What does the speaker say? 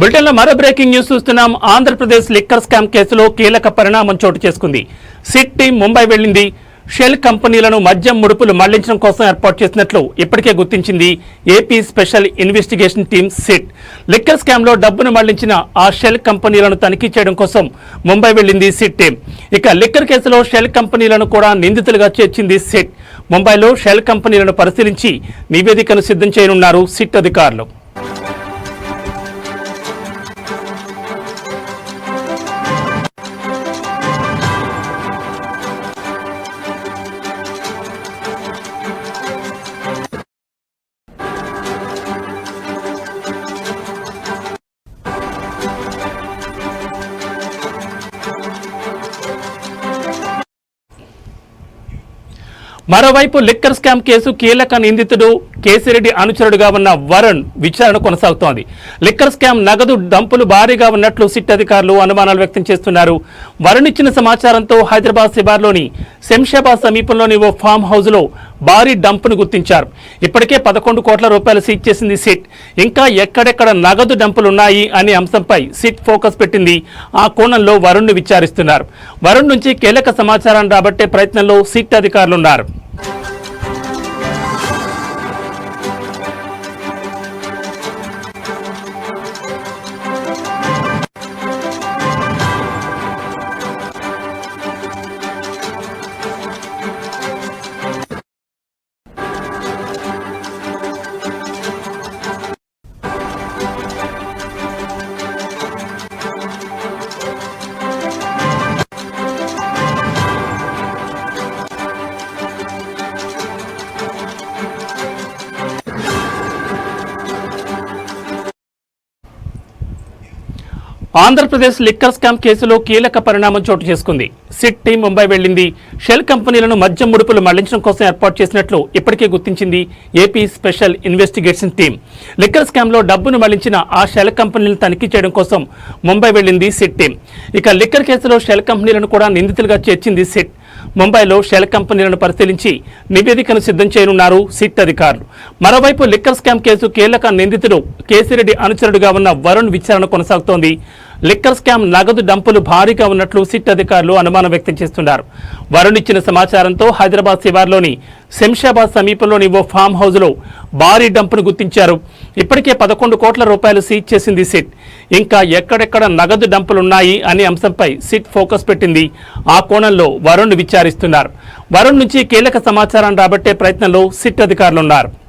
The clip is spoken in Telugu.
బులెటిన్లో మరో బ్రేకింగ్ న్యూస్ చూస్తున్నాం. ఆంధ్రప్రదేశ్ లిక్కర్ స్కామ్ కేసులో కీలక పరిణామం చోటు చేసుకుంది. సిట్ టీం ముంబై వెళ్ళింది. షెల్ కంపెనీలను మద్యం ముడుపులు మళ్ళించడం కోసం ఏర్పాటు చేసినట్లు ఇప్పటికే గుర్తించింది AP special investigation team SIT. Liquor స్కామ్లో డబ్బును మళ్ళించిన ఆ షెల్ కంపెనీలను తనిఖీ చేయడం కోసం ముంబై వెళ్ళింది సిట్ టీం. ఇక లిక్కర్ కేసులో షెల్ కంపెనీలను కూడా నిందితులుగా చేర్చింది సిట్. ముంబైలో షెల్ కంపెనీలను పరిశీలించి నివేదికను సిద్ధం చేయనున్నారు సిట్ అధికారులు. మరోవైపు లిక్కర్ స్కామ్ కేసు కీలక నిందితుడు కేసిరెడ్డి అనుచరుడుగా ఉన్న వరుణ్ విచారణ కొనసాగుతోంది. లిక్కర్ స్కామ్ నగదు డంపులు భారీగా ఉన్నట్లు సిట్ అధికారులు అనుమానాలు వ్యక్తం చేస్తున్నారు. వరుణ్ ఇచ్చిన సమాచారంతో హైదరాబాద్ శివార్లోని శంషాబాద్ సమీపంలోని ఓ ఫామ్ హౌస్లో భారీ డంప్ను గుర్తించారు. ఇప్పటికే పదకొండు కోట్ల రూపాయలు సీట్ చేసింది సిట్. ఇంకా ఎక్కడెక్కడ నగదు డంపులున్నాయి అనే అంశంపై సిట్ ఫోకస్ పెట్టింది. ఆ కోణంలో వరుణ్ను విచారిస్తున్నారు. వరుణ్ నుంచి కీలక సమాచారాన్ని రాబట్టే ప్రయత్నంలో సిట్ అధికారులున్నారు. ఆంధ్రప్రదేశ్ లిక్కర్ స్కామ్ కేసులో కీలక పరిణామం చోటు చేసుకుంది. సిట్ టీం ముంబై వెళ్ళింది షెల్ కంపెనీలను మద్యం ముడుపులు మళ్ళించడం కోసం ఏర్పాటు చేసినట్లు ఇప్పటికే గుర్తించింది AP special investigation team liquor స్కామ్లో డబ్బును మళ్ళించిన ఆ షెల్ కంపెనీలను తనిఖీ చేయడం కోసం ముంబై వెళ్ళింది సిట్ టీం ఇక లిక్కర్ కేసులో షెల్ కంపెనీలను కూడా నిందితులుగా చేర్చింది సిట్ ముంబైలో షెల్ కంపెనీలను పరిశీలించి నివేదికను సిద్ధం చేయనున్నారు సిట్ అధికారులు. మరోవైపు లిక్కర్ స్కామ్ కేసు కీలక నిందితుడు కేసిరెడ్డి అనుచరుడుగా ఉన్న వరుణ్ విచారణ కొనసాగుతోంది. లిక్కర్ స్కామ్ నగదు డంపులు భారీగా ఉన్నట్లు సిట్ అధికారులు అనుమానం వ్యక్తం చేస్తున్నారు. వరుణ్ ఇచ్చిన సమాచారంతో హైదరాబాద్ శివార్లోని శంషాబాద్ సమీపంలోని ఓ ఫామ్ హౌస్లో భారీ డంపును గుర్తించారు. ఇప్పటికే పదకొండు కోట్ల రూపాయలు సీజ్ చేసింది సిట్. ఇంకా ఎక్కడెక్కడ నగదు డంపులున్నాయి అనే అంశంపై సిట్ ఫోకస్ పెట్టింది. ఆ కోణంలో వరుణ్ విచారిస్తున్నారు. వరుణ్ నుంచి కీలక సమాచారం రాబట్టే ప్రయత్నంలో సిట్ అధికారులున్నారు.